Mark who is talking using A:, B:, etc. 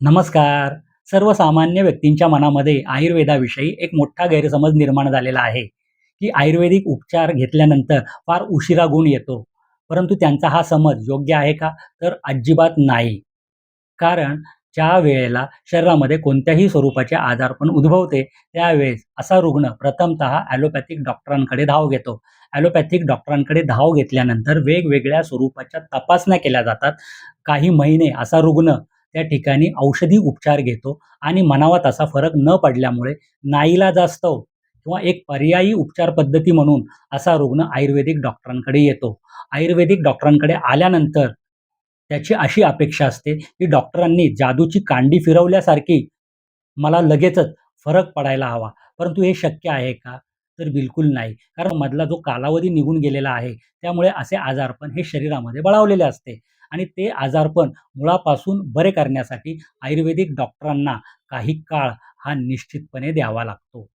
A: नमस्कार. सर्वसामान्य व्यक्तींच्या मनामध्ये आयुर्वेदाविषयी एक मोठा गैरसमज निर्माण झालेला आहे, की आयुर्वेदिक उपचार घेतल्यानंतर फार उशिरा गुण येतो. परंतु त्यांचा हा समज योग्य आहे का? तर अजिबात नाही. कारण ज्या वेळेला शरीरामध्ये कोणत्याही स्वरूपाचे आजारपण उद्भवते, त्यावेळेस असा रुग्ण प्रथमतः ॲलोपॅथिक डॉक्टरांकडे धाव घेतो. ॲलोपॅथिक डॉक्टरांकडे धाव घेतल्यानंतर वेगवेगळ्या स्वरूपाच्या तपासण्या केल्या जातात. काही महिने असा रुग्ण त्या ठिकाणी औषधी उपचार घेतो आणि म्हणावा तसा फरक न पडल्यामुळे नाईला जास्त किंवा एक पर्यायी उपचार पद्धती म्हणून असा रुग्ण आयुर्वेदिक डॉक्टरांकडे येतो. आयुर्वेदिक डॉक्टरांकडे आल्यानंतर त्याची अशी अपेक्षा असते, की डॉक्टरांनी जादूची कांडी फिरवल्यासारखी मला लगेचच फरक पडायला हवा. परंतु हे शक्य आहे का? तर बिलकुल नाही. कारण मधला जो कालावधी निघून गेलेला आहे, त्यामुळे असे आजारपण हे शरीरामध्ये बळावलेले असते आणि ते आजारपण मुळापासून बरे करण्यासाठी आयुर्वेदिक डॉक्टरांना काही काळ हा निश्चितपणे द्यावा लागतो.